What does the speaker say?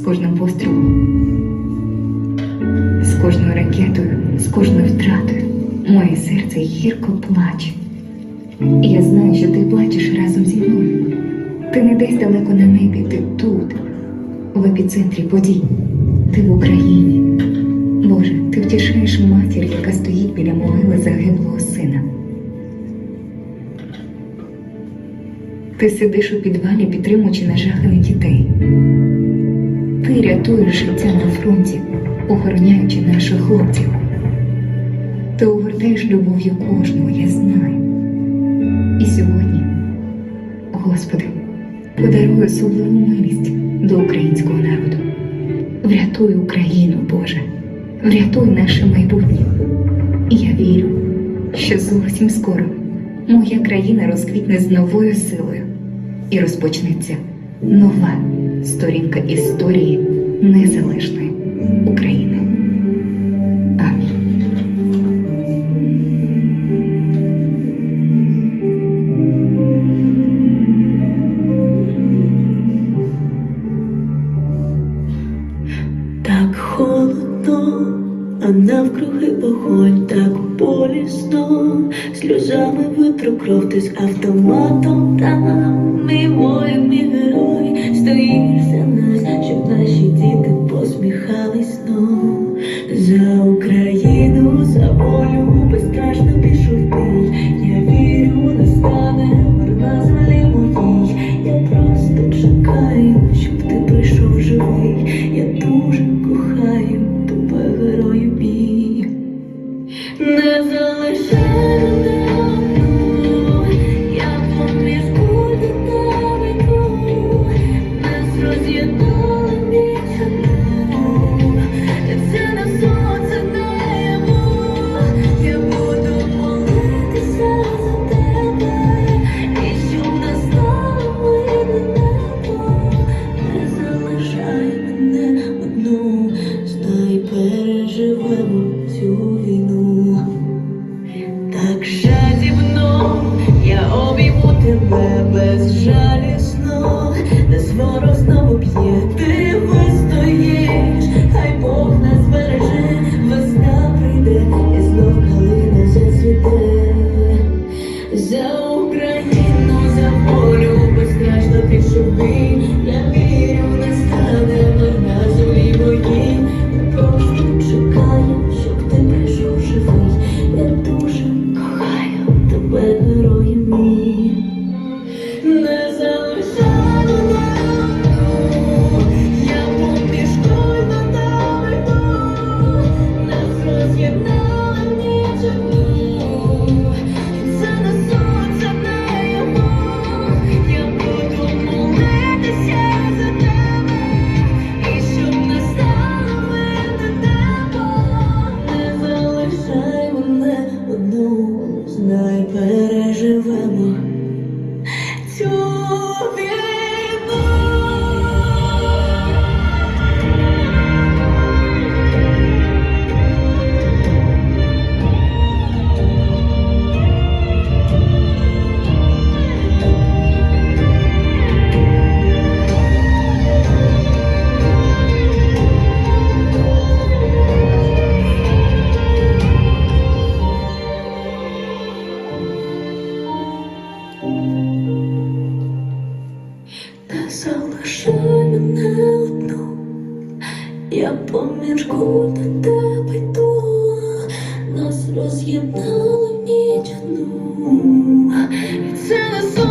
кожним пострілом, з кожною ракетою, з кожною втратою. Моє серце гірко плаче. І я знаю, що ти плачеш разом зі мною. Ти не десь далеко на небі, ти тут, в епіцентрі подій. Ти в Україні. Боже, ти втішаєш матір, яка стоїть біля могили загиблого сина. Ти сидиш у підвалі, підтримуючи нажаханих дітей. Ти рятуєш життя на фронті, охороняючи наших хлопців. Ти огортаєш любов'ю кожного, я знаю. І сьогодні, Господи, подаруй особливу милість до українського народу. Врятуй Україну, Боже, врятуй наше майбутнє. І я вірю, що зовсім скоро моя країна розквітне з новою силою і розпочнеться нова сторінка історії незалежної України. Так холодно, а навкруги вогонь, так болісно, сльозами витру кров ти з автоматом там. Мій воїн, мій герой, за нас, щоб наші діти посміхались знов. За Україну, за волю, безстрашно пішов бій. Я вірю, настане мир на землі моїй. Я просто чекаю, щоб ти прийшов живий. Я дуже кохаю тебе, герою мій. Не залишай Нас роз'єднала обійму тебе безжалісно, не зворо знову б'є, ти вистоїш, я поміж куль тебе йду, нас роз'єднали в ніч одну. І це не сон,